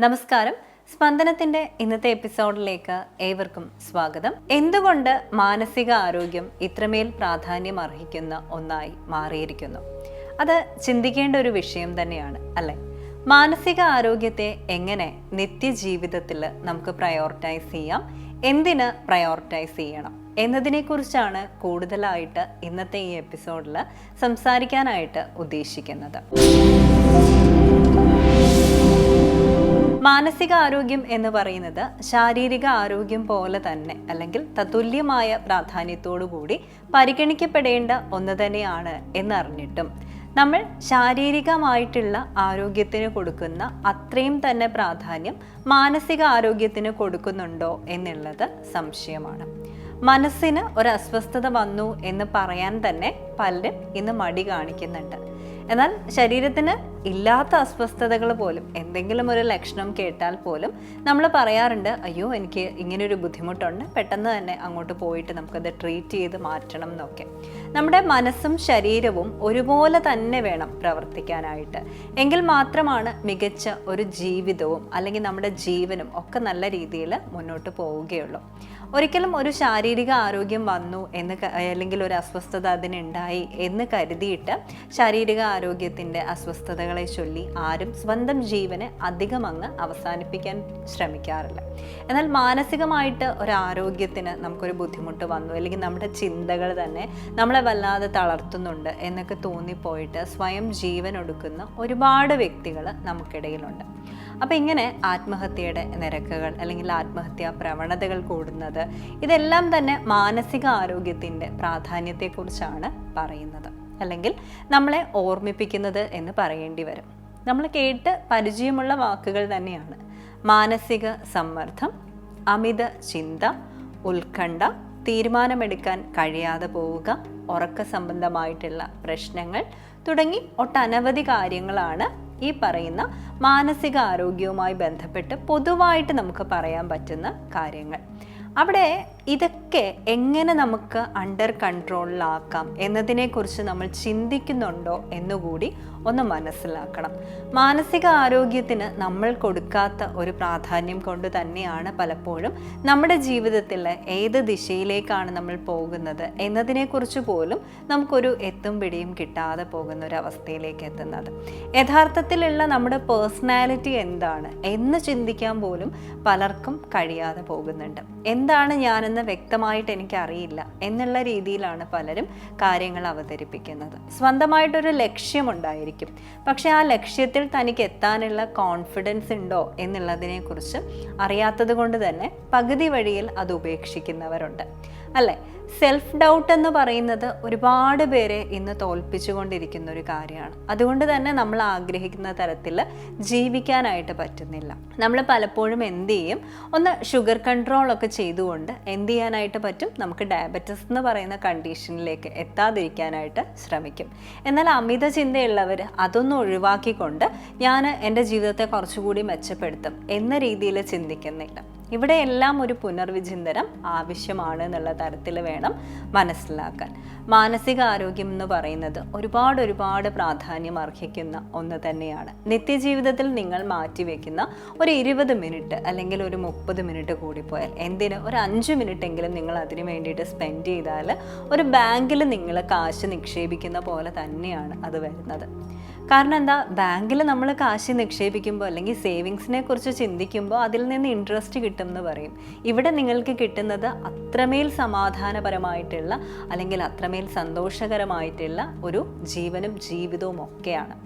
നമസ്കാരം. സ്പന്ദനത്തിന്റെ ഇന്നത്തെ എപ്പിസോഡിലേക്ക് ഏവർക്കും സ്വാഗതം. എന്തുകൊണ്ട് മാനസിക ആരോഗ്യം ഇത്രമേൽ പ്രാധാന്യം അർഹിക്കുന്ന ഒന്നായി മാറിയിരിക്കുന്നു? അത് ചിന്തിക്കേണ്ട ഒരു വിഷയം തന്നെയാണ് അല്ലെ? മാനസിക ആരോഗ്യത്തെ എങ്ങനെ നിത്യജീവിതത്തിൽ നമുക്ക് പ്രയോറിറ്റൈസ് ചെയ്യാം? എന്തിന് പ്രയോറിറ്റൈസ് ചെയ്യണം? എന്നതിനെക്കുറിച്ചാണ് കൂടുതലായിട്ട് ഇന്നത്തെ ഈ എപ്പിസോഡിൽ സംസാരിക്കാനായിട്ട് ഉദ്ദേശിക്കുന്നത്. മാനസിക ആരോഗ്യം എന്ന് പറയുന്നത് ശാരീരിക ആരോഗ്യം പോലെ തന്നെ അല്ലെങ്കിൽ തത്തുല്യമായ പ്രാധാന്യത്തോടുകൂടി പരിഗണിക്കപ്പെടേണ്ട ഒന്ന് തന്നെയാണ് എന്നറിഞ്ഞിട്ടും. നമ്മൾ ശാരീരികമായിട്ടുള്ള ആരോഗ്യത്തിന് കൊടുക്കുന്ന അത്രയും തന്നെ പ്രാധാന്യം മാനസിക ആരോഗ്യത്തിന് കൊടുക്കുന്നുണ്ടോ എന്നുള്ളത് സംശയമാണ്. മനസ്സിന് ഒരു അസ്വസ്ഥത വന്നു എന്ന് പറയാൻ തന്നെ പലരും ഇന്ന് മടി കാണിക്കുന്നുണ്ട്. എന്നാൽ ശരീരത്തിന് ഇല്ലാത്ത അസ്വസ്ഥതകൾ പോലും എന്തെങ്കിലും ഒരു ലക്ഷണം കേട്ടാൽ പോലും നമ്മൾ പറയാറുണ്ട് അയ്യോ എനിക്ക് ഇങ്ങനൊരു ബുദ്ധിമുട്ടുണ്ട് പെട്ടെന്ന് തന്നെ അങ്ങോട്ട് പോയിട്ട് നമുക്കത് ട്രീറ്റ് ചെയ്ത് മാറ്റണം എന്നൊക്കെ. നമ്മുടെ മനസ്സും ശരീരവും ഒരുപോലെ തന്നെ വേണം പ്രവർത്തിക്കാനായിട്ട്. എങ്കിൽ മാത്രമാണ് മികച്ച ഒരു ജീവിതവും അല്ലെങ്കിൽ നമ്മുടെ ജീവനും ഒക്കെ നല്ല രീതിയിൽ മുന്നോട്ട് പോവുകയുള്ളൂ. ഒരിക്കലും ഒരു ശാരീരിക ആരോഗ്യം വന്നു എന്ന് അല്ലെങ്കിൽ ഒരു അസ്വസ്ഥത അതിനുണ്ടായി എന്ന് കരുതിയിട്ട് ശാരീരിക ആരോഗ്യത്തിന്റെ അസ്വസ്ഥതകളെ ചൊല്ലി ആരും സ്വന്തം ജീവനെ അധികം അങ്ങ് അവസാനിപ്പിക്കാൻ ശ്രമിക്കാറില്ല. എന്നാൽ മാനസികമായിട്ട് ഒരു ആരോഗ്യത്തിന് നമുക്കൊരു ബുദ്ധിമുട്ട് വന്നു അല്ലെങ്കിൽ നമ്മുടെ ചിന്തകൾ തന്നെ നമ്മളെ വല്ലാതെ തളർത്തുന്നുണ്ട് എന്നൊക്കെ തോന്നിപ്പോയിട്ട് സ്വയം ജീവൻ ഒടുക്കുന്ന ഒരുപാട് വ്യക്തികൾ നമുക്കിടയിലുണ്ട്. അപ്പോൾ ഇങ്ങനെ ആത്മഹത്യയുടെ നിരക്കുകൾ അല്ലെങ്കിൽ ആത്മഹത്യാ പ്രവണതകൾ കൂടുന്നത് ഇതെല്ലാം തന്നെ മാനസിക ആരോഗ്യത്തിന്റെ പ്രാധാന്യത്തെക്കുറിച്ചാണ് പറയുന്നത്. അല്ലെങ്കിൽ നമ്മളെ ഓർമ്മിപ്പിക്കുന്നത് എന്ന് പറയേണ്ടി വരും. നമ്മൾ കേട്ട് പരിചയമുള്ള വാക്കുകൾ തന്നെയാണ്. മാനസിക സമ്മർദ്ദം അമിത ചിന്ത ഉത്കണ്ഠ തീരുമാനമെടുക്കാൻ കഴിയാതെ പോവുക ഉറക്ക സംബന്ധമായിട്ടുള്ള പ്രശ്നങ്ങൾ തുടങ്ങി ഒട്ടനവധി കാര്യങ്ങളാണ് ഈ പറയുന്ന മാനസിക ആരോഗ്യവുമായി ബന്ധപ്പെട്ട് പൊതുവായിട്ട് നമുക്ക് പറയാൻ പറ്റുന്ന കാര്യങ്ങൾ. അവിടെ ഇതൊക്കെ എങ്ങനെ നമുക്ക് അണ്ടർ കൺട്രോളിലാക്കാം എന്നതിനെക്കുറിച്ച് നമ്മൾ ചിന്തിക്കുന്നുണ്ടോ എന്നുകൂടി ഒന്ന് മനസ്സിലാക്കണം. മാനസിക ആരോഗ്യത്തിന് നമ്മൾ കൊടുക്കാത്ത ഒരു പ്രാധാന്യം കൊണ്ട് തന്നെയാണ് പലപ്പോഴും നമ്മുടെ ജീവിതത്തിൽ ഏത് ദിശയിലേക്കാണ് നമ്മൾ പോകുന്നത് എന്നതിനെക്കുറിച്ച് പോലും നമുക്കൊരു എത്തും പിടിയും കിട്ടാതെ പോകുന്ന ഒരു അവസ്ഥയിലേക്ക് എത്തുന്നത്. യഥാർത്ഥത്തിലുള്ള നമ്മുടെ പേഴ്സണാലിറ്റി എന്താണ് എന്ന് ചിന്തിക്കാൻ പോലും പലർക്കും കഴിയാതെ പോകുന്നുണ്ട്. എന്താണ് ഞാനെന്ന് വ്യക്തമായിട്ട് എനിക്കറിയില്ല എന്നുള്ള രീതിയിലാണ് പലരും കാര്യങ്ങൾ അവതരിപ്പിക്കുന്നത്. സ്വന്തമായിട്ടൊരു ലക്ഷ്യമുണ്ടായിരിക്കും. പക്ഷേ ആ ലക്ഷ്യത്തിൽ തനിക്ക് എത്താനുള്ള കോൺഫിഡൻസ് ഉണ്ടോ എന്നുള്ളതിനെക്കുറിച്ച് അറിയാത്തത് കൊണ്ട് തന്നെ പകുതി വഴിയിൽ അത് ഉപേക്ഷിക്കുന്നവരുണ്ട്. അല്ലേ? സെൽഫ് ഡൗട്ട് എന്ന് പറയുന്നത് ഒരുപാട് പേരെ ഇന്ന് തോൽപ്പിച്ചുകൊണ്ടിരിക്കുന്ന ഒരു കാര്യമാണ്. അതുകൊണ്ട് തന്നെ നമ്മൾ ആഗ്രഹിക്കുന്ന തരത്തിൽ ജീവിക്കാനായിട്ട് പറ്റുന്നില്ല. നമ്മൾ പലപ്പോഴും എന്ത് ചെയ്യും? ഒന്ന് ഷുഗർ കൺട്രോൾ ഒക്കെ ചെയ്തുകൊണ്ട് എന്ത് ചെയ്യാനായിട്ട് പറ്റും? നമുക്ക് ഡയബറ്റിസ് എന്ന് പറയുന്ന കണ്ടീഷനിലേക്ക് എത്താതിരിക്കാനായിട്ട് ശ്രമിക്കും. എന്നാൽ അമിത ചിന്തയുള്ളവർ അതൊന്നും ഒഴിവാക്കിക്കൊണ്ട് ഞാൻ എന്റെ ജീവിതത്തെ കുറച്ചുകൂടി മെച്ചപ്പെടുത്തും എന്ന രീതിയിൽ ചിന്തിക്കുന്നില്ല. ഇവിടെ എല്ലാം ഒരു പുനർവിചിന്തനം ആവശ്യമാണ് എന്നുള്ള തരത്തിൽ വേണം മനസ്സിലാക്കാൻ. മാനസിക ആരോഗ്യം എന്ന് പറയുന്നത് ഒരുപാട് ഒരുപാട് പ്രാധാന്യം അർഹിക്കുന്ന ഒന്ന് തന്നെയാണ്. നിത്യജീവിതത്തിൽ നിങ്ങൾ മാറ്റിവെക്കുന്ന ഒരു ഇരുപത് മിനിറ്റ് അല്ലെങ്കിൽ ഒരു മുപ്പത് മിനിറ്റ് കൂടി കൂടിപ്പോയാൽ എന്തിന്? ഒരു അഞ്ച് മിനിറ്റ് എങ്കിലും നിങ്ങൾ അതിനു വേണ്ടിയിട്ട് സ്പെൻഡ് ചെയ്താൽ ഒരു ബാങ്കിൽ നിങ്ങൾ കാശ് നിക്ഷേപിക്കുന്ന പോലെ തന്നെയാണ് അത് വരുന്നത്. കാരണം എന്താ ബാങ്കിൽ നമ്മൾ കാശ് നിക്ഷേപിക്കുമ്പോൾ അല്ലെങ്കിൽ സേവിങ്സിനെ കുറിച്ച് ചിന്തിക്കുമ്പോൾ അതിൽ നിന്ന് ഇൻട്രസ്റ്റ് കിട്ടും എന്ന് പറയും. ഇവിടെ നിങ്ങൾക്ക് കിട്ടുന്നത് അത്രമേൽ സമാധാനപരമായിട്ടുള്ള അല്ലെങ്കിൽ അത്രമേൽ സന്തോഷകരമായിട്ടുള്ള ഒരു ജീവനും ജീവിതവും ഒക്കെയാണ്.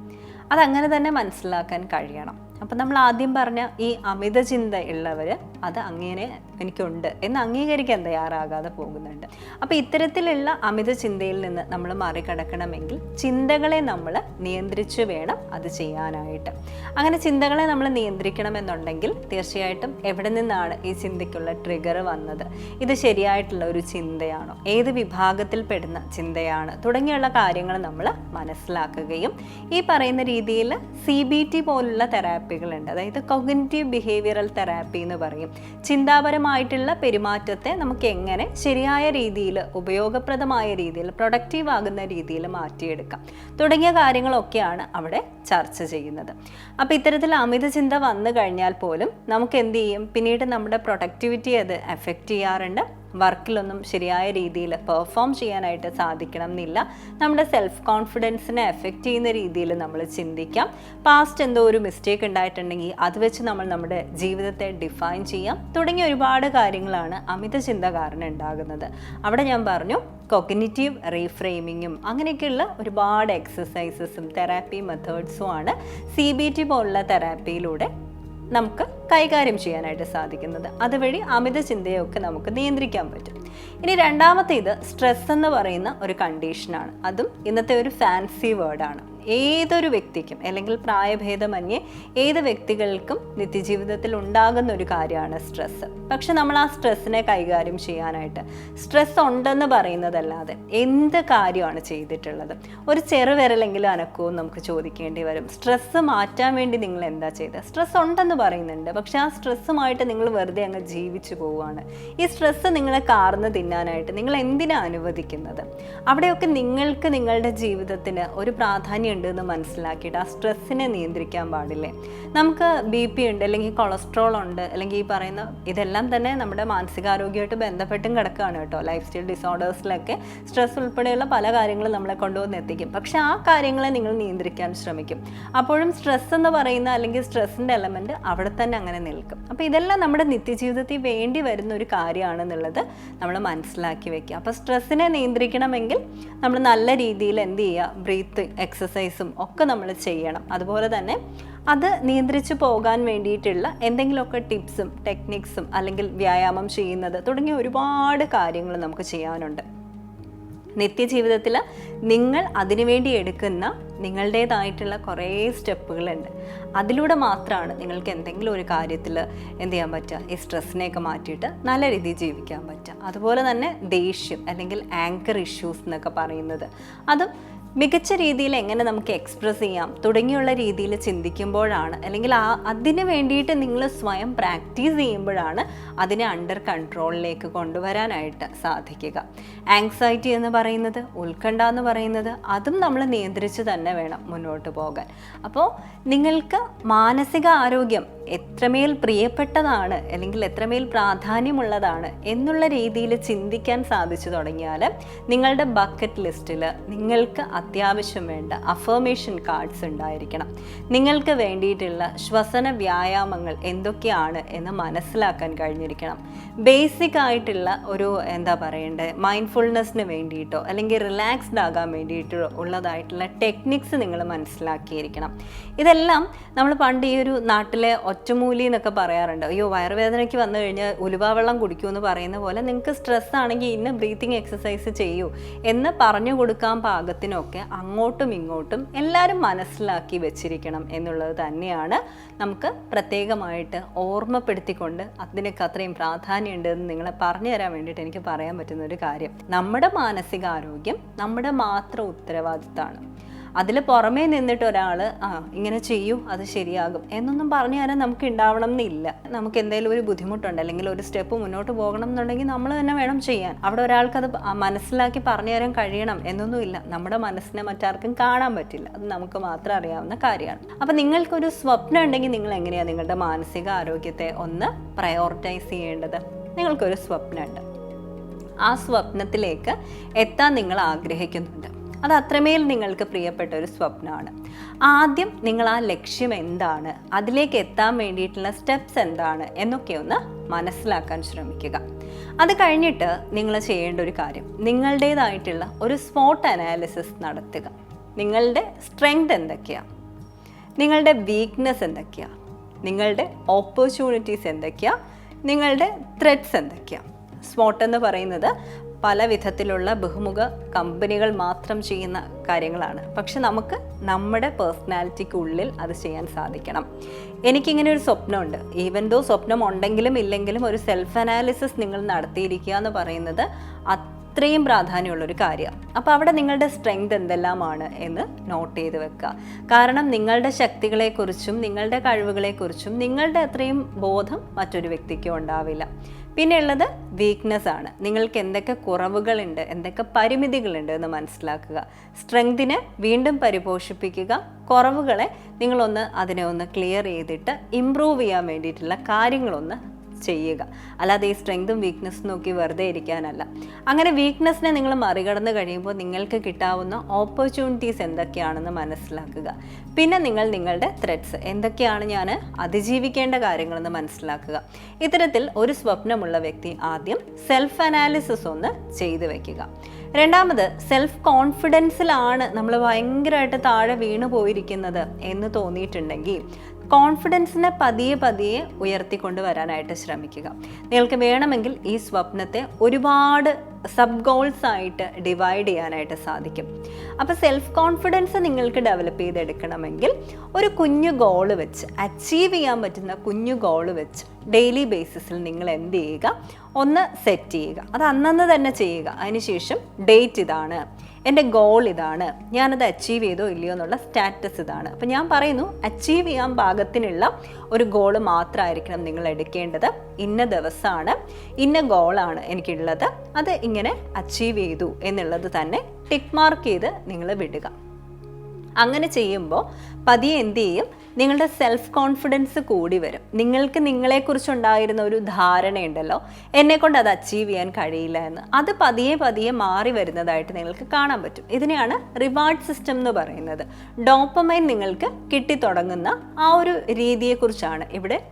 അതങ്ങനെ തന്നെ മനസ്സിലാക്കാൻ കഴിയണം. അപ്പം നമ്മൾ ആദ്യം പറഞ്ഞ ഈ അമിത ചിന്ത ഉള്ളവർ അത് അങ്ങനെ എനിക്കുണ്ട് എന്ന് അംഗീകരിക്കാൻ തയ്യാറാകാതെ പോകുന്നുണ്ട്. അപ്പോൾ ഇത്തരത്തിലുള്ള അമിത ചിന്തയിൽ നിന്ന് നമ്മൾ മറികടക്കണമെങ്കിൽ ചിന്തകളെ നമ്മൾ നിയന്ത്രിച്ചു വേണം അത് ചെയ്യാനായിട്ട്. അങ്ങനെ ചിന്തകളെ നമ്മൾ നിയന്ത്രിക്കണമെന്നുണ്ടെങ്കിൽ തീർച്ചയായിട്ടും എവിടെ നിന്നാണ് ഈ ചിന്തയ്ക്കുള്ള ട്രിഗർ വന്നത്? ഇത് ശരിയായിട്ടുള്ള ഒരു ചിന്തയാണോ? ഏത് വിഭാഗത്തിൽപ്പെടുന്ന ചിന്തയാണ്? തുടങ്ങിയുള്ള കാര്യങ്ങൾ നമ്മൾ മനസ്സിലാക്കുകയും ഈ പറയുന്ന രീതിയിൽ സി ബി ടി പോലുള്ള തെറാപ്പി തെറാപ്പികളുണ്ട്. അതായത് കൊഗ്നറ്റീവ് ബിഹേവിയറൽ തെറാപ്പി എന്ന് പറയും. ചിന്താപരമായിട്ടുള്ള പെരുമാറ്റത്തെ നമുക്ക് എങ്ങനെ ശരിയായ രീതിയിൽ ഉപയോഗപ്രദമായ രീതിയിൽ പ്രൊഡക്റ്റീവ് ആകുന്ന രീതിയിൽ മാറ്റിയെടുക്കാം. തുടങ്ങിയ കാര്യങ്ങളൊക്കെയാണ് അവിടെ ചർച്ച ചെയ്യുന്നത്. അപ്പോൾ ഇത്തരത്തിൽ അമിത ചിന്ത വന്നു കഴിഞ്ഞാൽ പോലും നമുക്ക് എന്ത് ചെയ്യും? പിന്നീട് നമ്മുടെ പ്രൊഡക്ടിവിറ്റി അത് എഫക്റ്റ് ചെയ്യാറുണ്ട്. വർക്കിലൊന്നും ശരിയായ രീതിയിൽ പെർഫോം ചെയ്യാനായിട്ട് സാധിക്കണം എന്നില്ല നമ്മുടെ സെൽഫ് കോൺഫിഡൻസിനെ എഫക്റ്റ് ചെയ്യുന്ന രീതിയിൽ നമ്മൾ ചിന്തിക്കാം. പാസ്റ്റ് എന്തോ ഒരു മിസ്റ്റേക്ക് ഉണ്ടായിട്ടുണ്ടെങ്കിൽ അത് വെച്ച് നമ്മൾ നമ്മുടെ ജീവിതത്തെ ഡിഫൈൻ ചെയ്യാം. തുടങ്ങിയ ഒരുപാട് കാര്യങ്ങളാണ് അമിത ചിന്ത കാരണം ഉണ്ടാകുന്നത്. അവിടെ ഞാൻ പറഞ്ഞു കൊഗ്നിറ്റീവ് റീഫ്രെയിമിങ്ങും അങ്ങനെയൊക്കെയുള്ള ഒരുപാട് എക്സസൈസസും തെറാപ്പി മെത്തേഡ്സും ആണ്. സി ബി ടി പോലുള്ള തെറാപ്പിയിലൂടെ നമുക്ക് കൈകാര്യം ചെയ്യാനായിട്ട് സാധിക്കുന്നത്. അതുവഴി അമിത ചിന്തയൊക്കെ നമുക്ക് നിയന്ത്രിക്കാൻ പറ്റും. ഇനി രണ്ടാമത്തേത് സ്ട്രെസ് എന്ന് പറയുന്ന ഒരു കണ്ടീഷനാണ് അതും ഇന്നത്തെ ഒരു ഫാൻസി വേർഡാണ് ഏതൊരു വ്യക്തിക്കും അല്ലെങ്കിൽ പ്രായഭേദമന്യേ ഏത് വ്യക്തികൾക്കും നിത്യജീവിതത്തിൽ ഉണ്ടാകുന്ന ഒരു കാര്യമാണ് സ്ട്രെസ്സ് പക്ഷെ നമ്മൾ ആ സ്ട്രെസ്സിനെ കൈകാര്യം ചെയ്യാനായിട്ട് സ്ട്രെസ് ഉണ്ടെന്ന് പറയുന്നതല്ലാതെ എന്ത് കാര്യമാണ് ചെയ്തിട്ടുള്ളത്? ഒരു ചെറുവിരലെങ്കിലും അനക്കവും നമുക്ക് ചോദിക്കേണ്ടി വരും. സ്ട്രെസ്സ് മാറ്റാൻ വേണ്ടി നിങ്ങൾ എന്താ ചെയ്തത് സ്ട്രെസ് ഉണ്ടെന്ന് പറയുന്നുണ്ട്. പക്ഷെ ആ സ്ട്രെസ്സുമായിട്ട് നിങ്ങൾ വെറുതെ അങ്ങ് ജീവിച്ചു പോവുകയാണ്. ഈ സ്ട്രെസ്സ് നിങ്ങളെ കാർന്ന് തിന്നാനായിട്ട് നിങ്ങൾ എന്തിനാണ് അനുവദിക്കുന്നത്? അവിടെയൊക്കെ നിങ്ങൾക്ക് നിങ്ങളുടെ ജീവിതത്തിന് ഒരു പ്രാധാന്യം ഉണ്ട് എന്ന് മനസ്സിലാക്കിയിട്ട് ആ സ്ട്രെസ്സിനെ നിയന്ത്രിക്കാൻ പാടില്ലേ? നമുക്ക് ബി പി ഉണ്ട് അല്ലെങ്കിൽ കൊളസ്ട്രോൾ ഉണ്ട് അല്ലെങ്കിൽ ഈ പറയുന്ന ഇതെല്ലാം തന്നെ നമ്മുടെ മാനസികാരോഗ്യമായിട്ട് ബന്ധപ്പെട്ടും കിടക്കുകയാണ് കേട്ടോ. ലൈഫ് സ്റ്റൈൽ ഡിസോർഡേഴ്സിലൊക്കെ സ്ട്രെസ് ഉൾപ്പെടെയുള്ള പല കാര്യങ്ങളും നമ്മളെ കൊണ്ടുവന്ന് എത്തിക്കും. പക്ഷെ ആ കാര്യങ്ങളെ നിങ്ങൾ നിയന്ത്രിക്കാൻ ശ്രമിക്കും. അപ്പോഴും സ്ട്രെസ് എന്ന് പറയുന്ന അല്ലെങ്കിൽ സ്ട്രെസ്സിന്റെ എലമെന്റ് അവിടെ തന്നെ അങ്ങനെ നിൽക്കും. അപ്പോൾ ഇതെല്ലാം നമ്മുടെ നിത്യജീവിതത്തിൽ വേണ്ടി വരുന്ന ഒരു കാര്യമാണെന്നുള്ളത് നമ്മൾ മനസ്സിലാക്കി വെക്കുക. അപ്പോൾ സ്ട്രെസ്സിനെ നിയന്ത്രിക്കണമെങ്കിൽ നമ്മൾ നല്ല രീതിയിൽ എന്ത് ചെയ്യുക? ബ്രീത്ത് എക്സസൈസും ഒക്കെ നമ്മൾ ചെയ്യണം. അതുപോലെ തന്നെ അത് നിയന്ത്രിച്ചു പോകാൻ വേണ്ടിയിട്ടുള്ള എന്തെങ്കിലുമൊക്കെ ടിപ്സും ടെക്നിക്സും അല്ലെങ്കിൽ വ്യായാമം ചെയ്യുന്നത് തുടങ്ങിയ ഒരുപാട് കാര്യങ്ങൾ നമുക്ക് ചെയ്യാനുണ്ട്. നിത്യജീവിതത്തിൽ നിങ്ങൾ അതിനുവേണ്ടി എടുക്കുന്ന നിങ്ങളുടേതായിട്ടുള്ള കുറേ സ്റ്റെപ്പുകളുണ്ട്. അതിലൂടെ മാത്രമാണ് നിങ്ങൾക്ക് എന്തെങ്കിലും ഒരു കാര്യത്തിൽ എന്ത് ചെയ്യാൻ പറ്റുക? ഈ സ്ട്രെസ്സിനെയൊക്കെ മാറ്റിയിട്ട് നല്ല രീതിയിൽ ജീവിക്കാൻ പറ്റുക. അതുപോലെ തന്നെ ദേഷ്യം അല്ലെങ്കിൽ ആങ്കർ ഇഷ്യൂസ് എന്നൊക്കെ പറയുന്നത്. അതും മികച്ച രീതിയിൽ എങ്ങനെ നമുക്ക് എക്സ്പ്രസ് ചെയ്യാം? തുടങ്ങിയുള്ള രീതിയിൽ ചിന്തിക്കുമ്പോഴാണ് അല്ലെങ്കിൽ ആ അതിന് വേണ്ടിയിട്ട് നിങ്ങൾ സ്വയം പ്രാക്ടീസ് ചെയ്യുമ്പോഴാണ് അതിനെ അണ്ടർ കൺട്രോളിലേക്ക് കൊണ്ടുവരാനായിട്ട് സാധിക്കുക. ആങ്സൈറ്റി എന്ന് പറയുന്നത് ഉത്കണ്ഠ എന്ന് പറയുന്നത് അതും നമ്മൾ നിയന്ത്രിച്ച് തന്നെ വേണം മുന്നോട്ട് പോകാൻ. അപ്പോൾ നിങ്ങൾക്ക് മാനസിക ആരോഗ്യം എത്രമേൽ പ്രിയപ്പെട്ടതാണ് അല്ലെങ്കിൽ എത്രമേൽ പ്രാധാന്യമുള്ളതാണ് എന്നുള്ള രീതിയിൽ ചിന്തിക്കാൻ സാധിച്ചു തുടങ്ങിയാൽ നിങ്ങളുടെ ബക്കറ്റ് ലിസ്റ്റിൽ നിങ്ങൾക്ക് അത്യാവശ്യം വേണ്ട അഫർമേഷൻ കാർഡ്സ് ഉണ്ടായിരിക്കണം. നിങ്ങൾക്ക് വേണ്ടിയിട്ടുള്ള ശ്വസന വ്യായാമങ്ങൾ എന്തൊക്കെയാണ് എന്ന് മനസ്സിലാക്കാൻ കഴിഞ്ഞിരിക്കണം. ബേസിക് ആയിട്ടുള്ള ഒരു എന്താ പറയേണ്ടത് മൈൻഡ്ഫുൾനെസ്സിന് വേണ്ടിയിട്ടോ അല്ലെങ്കിൽ റിലാക്സ്ഡ് ആകാൻ വേണ്ടിയിട്ടോ ഉള്ളതായിട്ടുള്ള ടെക്നിക്സ് നിങ്ങൾ മനസ്സിലാക്കിയിരിക്കണം. ഇതെല്ലാം നമ്മൾ പണ്ട് ഈ ഒരു നാട്ടിലെ ഒറ്റമൂലി എന്നൊക്കെ പറയാറുണ്ട്. അയ്യോ വയറുവേദനയ്ക്ക് വന്നു കഴിഞ്ഞാൽ ഉലുവാവെള്ളം കുടിക്കൂ എന്ന് പറയുന്ന പോലെ നിങ്ങൾക്ക് സ്ട്രെസ് ആണെങ്കിൽ ഇന്ന ബ്രീത്തിങ് എക്സസൈസ് ചെയ്യൂ എന്ന് പറഞ്ഞു കൊടുക്കാൻ പാകത്തിനൊക്കെ അങ്ങോട്ടും ഇങ്ങോട്ടും എല്ലാവരും മനസ്സിലാക്കി വെച്ചിരിക്കണം എന്നുള്ളത് തന്നെയാണ് നമുക്ക് പ്രത്യേകമായിട്ട് ഓർമ്മപ്പെടുത്തിക്കൊണ്ട് അതിനൊക്കെ അത്രയും പ്രാധാന്യമുണ്ട് എന്ന് നിങ്ങളെ പറഞ്ഞു തരാൻ വേണ്ടിയിട്ട് എനിക്ക് പറയാൻ പറ്റുന്ന ഒരു കാര്യം. നമ്മുടെ മാനസികാരോഗ്യം നമ്മുടെ മാത്രം ഉത്തരവാദിത്തമാണ് അതിൽ പുറമേ നിന്നിട്ട് ഒരാൾ ആ ഇങ്ങനെ ചെയ്യൂ അത് ശരിയാകും. എന്നൊന്നും പറഞ്ഞു തരാൻ നമുക്ക് ഉണ്ടാവണം എന്നില്ല. നമുക്ക് എന്തെങ്കിലും ഒരു ബുദ്ധിമുട്ടുണ്ട് അല്ലെങ്കിൽ ഒരു സ്റ്റെപ്പ് മുന്നോട്ട് പോകണം എന്നുണ്ടെങ്കിൽ നമ്മൾ തന്നെ വേണം ചെയ്യാൻ. അവിടെ ഒരാൾക്ക് മനസ്സിലാക്കി പറഞ്ഞു തരാൻ കഴിയണം എന്നൊന്നുമില്ല നമ്മുടെ മനസ്സിനെ മറ്റാർക്കും കാണാൻ പറ്റില്ല. അത് നമുക്ക് മാത്രം അറിയാവുന്ന കാര്യമാണ്. അപ്പം നിങ്ങൾക്കൊരു സ്വപ്നം ഉണ്ടെങ്കിൽ നിങ്ങൾ എങ്ങനെയാണ് നിങ്ങളുടെ മാനസിക ആരോഗ്യത്തെ ഒന്ന് പ്രയോറിറ്റൈസ് ചെയ്യേണ്ടത്? നിങ്ങൾക്കൊരു സ്വപ്നമുണ്ട്. ആ സ്വപ്നത്തിലേക്ക് എത്താൻ നിങ്ങൾ ആഗ്രഹിക്കുന്നുണ്ട്. അത് അത്രമേൽ നിങ്ങൾക്ക് പ്രിയപ്പെട്ട ഒരു സ്വപ്നമാണ്. ആദ്യം നിങ്ങൾ ആ ലക്ഷ്യം എന്താണ്? അതിലേക്ക് എത്താൻ വേണ്ടിയിട്ടുള്ള സ്റ്റെപ്സ് എന്താണ്? എന്നൊക്കെ ഒന്ന് മനസ്സിലാക്കാൻ ശ്രമിക്കുക. അത് കഴിഞ്ഞിട്ട് നിങ്ങൾ ചെയ്യേണ്ട ഒരു കാര്യം. നിങ്ങളുടേതായിട്ടുള്ള ഒരു സ്പോട്ട് അനാലിസിസ് നടത്തുക. നിങ്ങളുടെ സ്ട്രെങ്ത് എന്തൊക്കെയാണ് നിങ്ങളുടെ വീക്ക്നെസ് എന്തൊക്കെയാണ് നിങ്ങളുടെ ഓപ്പർച്യൂണിറ്റീസ് എന്തൊക്കെയാണ് നിങ്ങളുടെ ത്രെഡ്സ് എന്തൊക്കെയാണ് സ്പോട്ട് എന്ന് പറയുന്നത് പല വിധത്തിലുള്ള ബഹുമുഖ കമ്പനികൾ മാത്രം ചെയ്യുന്ന കാര്യങ്ങളാണ്. പക്ഷെ നമുക്ക് നമ്മുടെ പേഴ്സണാലിറ്റിക്കുള്ളിൽ അത് ചെയ്യാൻ സാധിക്കണം. എനിക്കിങ്ങനെ ഒരു സ്വപ്നമുണ്ട്. ഈവൻ ദോ സ്വപ്നം ഉണ്ടെങ്കിലും ഇല്ലെങ്കിലും ഒരു സെൽഫ് അനാലിസിസ് നിങ്ങൾ നടത്തിയിരിക്കുക എന്ന് പറയുന്നത് അത്രയും പ്രാധാന്യമുള്ളൊരു കാര്യമാണ്. അപ്പോൾ അവിടെ നിങ്ങളുടെ സ്ട്രെങ്ത് എന്തെല്ലാമാണ് എന്ന് നോട്ട് ചെയ്ത് വെക്കുക. കാരണം നിങ്ങളുടെ ശക്തികളെക്കുറിച്ചും നിങ്ങളുടെ കഴിവുകളെക്കുറിച്ചും നിങ്ങളുടെ അത്രയും ബോധം മറ്റൊരു വ്യക്തിക്കും ഉണ്ടാവില്ല. പിന്നെ ഉള്ളത് വീക്ക്നെസ് ആണ്. നിങ്ങൾക്ക് എന്തൊക്കെ കുറവുകളുണ്ട് എന്തൊക്കെ പരിമിതികളുണ്ട് എന്ന് മനസ്സിലാക്കുക. സ്ട്രെങ്തിനെ വീണ്ടും പരിപോഷിപ്പിക്കുക. കുറവുകളെ നിങ്ങളൊന്ന് അതിനെ ഒന്ന് ക്ലിയർ ചെയ്തിട്ട് ഇമ്പ്രൂവ് ചെയ്യാൻ വേണ്ടിയിട്ടുള്ള കാര്യങ്ങളൊന്ന് ചെയ്യുക. അല്ലാതെ ഈ സ്ട്രെങ്തും വീക്ക്നെസ്സും നോക്കി വെറുതെ ഇരിക്കാനല്ല. അങ്ങനെ വീക്ക്നെസ്സിനെ നിങ്ങൾ മറികടന്ന് കഴിയുമ്പോൾ നിങ്ങൾക്ക് കിട്ടാവുന്ന ഓപ്പർച്യൂണിറ്റീസ് എന്തൊക്കെയാണെന്ന് മനസ്സിലാക്കുക. പിന്നെ നിങ്ങൾ നിങ്ങളുടെ ത്രെഡ്സ് എന്തൊക്കെയാണ് ഞാൻ അതിജീവിക്കേണ്ട കാര്യങ്ങളെന്ന് മനസ്സിലാക്കുക. ഇത്തരത്തിൽ ഒരു സ്വപ്നമുള്ള വ്യക്തി ആദ്യം സെൽഫ് അനാലിസിസ് ഒന്ന് ചെയ്തു വെക്കുക. രണ്ടാമത് സെൽഫ് കോൺഫിഡൻസിലാണ് നമ്മൾ ഭയങ്കരമായിട്ട് താഴെ വീണു പോയിരിക്കുന്നത് എന്ന് തോന്നിയിട്ടുണ്ടെങ്കിൽ കോൺഫിഡൻസിനെ പതിയെ പതിയെ ഉയർത്തിക്കൊണ്ട് വരാനായിട്ട് ശ്രമിക്കുക. നിങ്ങൾക്ക് വേണമെങ്കിൽ ഈ സ്വപ്നത്തെ ഒരുപാട് സബ് ഗോൾസ് ആയിട്ട് ഡിവൈഡ് ചെയ്യാനായിട്ട് സാധിക്കും. അപ്പോൾ സെൽഫ് കോൺഫിഡൻസ് നിങ്ങൾക്ക് ഡെവലപ്പ് ചെയ്തെടുക്കണമെങ്കിൽ ഒരു കുഞ്ഞു ഗോൾ വെച്ച് അച്ചീവ് ചെയ്യാൻ പറ്റുന്ന കുഞ്ഞു ഗോൾ വെച്ച് ഡെയിലി ബേസിസിൽ നിങ്ങൾ എന്ത് ചെയ്യുക? ഒന്ന് സെറ്റ് ചെയ്യുക. അത് അന്നന്ന് തന്നെ ചെയ്യുക. അതിനുശേഷം ഡേറ്റ് ഇതാണ്. എന്റെ ഗോൾ ഇതാണ്. ഞാനത് അച്ചീവ് ചെയ്തോ ഇല്ലയോ എന്നുള്ള സ്റ്റാറ്റസ് ഇതാണ്. അപ്പം ഞാൻ പറയുന്നു അച്ചീവ് ചെയ്യാൻ പാകത്തിനുള്ള ഒരു ഗോൾ മാത്രമായിരിക്കണം നിങ്ങൾ എടുക്കേണ്ടത്. ഇന്ന ദിവസമാണ് ഇന്ന ഗോളാണ് എനിക്കുള്ളത്. അത് ഇങ്ങനെ അച്ചീവ് ചെയ്തു എന്നുള്ളത് തന്നെ ടിക്ക് മാർക്ക് ചെയ്ത് നിങ്ങൾ വിടുക. അങ്ങനെ ചെയ്യുമ്പോൾ പതിയെ എന്ത് ചെയ്യും? നിങ്ങളുടെ സെൽഫ് കോൺഫിഡൻസ് കൂടി വരും. നിങ്ങൾക്ക് നിങ്ങളെക്കുറിച്ചുണ്ടായിരുന്ന ഒരു ധാരണയുണ്ടല്ലോ. എന്നെ കൊണ്ട് അത് അച്ചീവ് ചെയ്യാൻ കഴിയില്ല എന്ന്. അത് പതിയെ പതിയെ മാറി വരുന്നതായിട്ട് നിങ്ങൾക്ക് കാണാൻ പറ്റും. ഇതിനെയാണ് റിവാർഡ് സിസ്റ്റം എന്ന് പറയുന്നത്. ഡോപ്പമൈൻ നിങ്ങൾക്ക് കിട്ടിത്തുടങ്ങുന്ന ആ ഒരു രീതിയെക്കുറിച്ചാണ് ഇവിടെ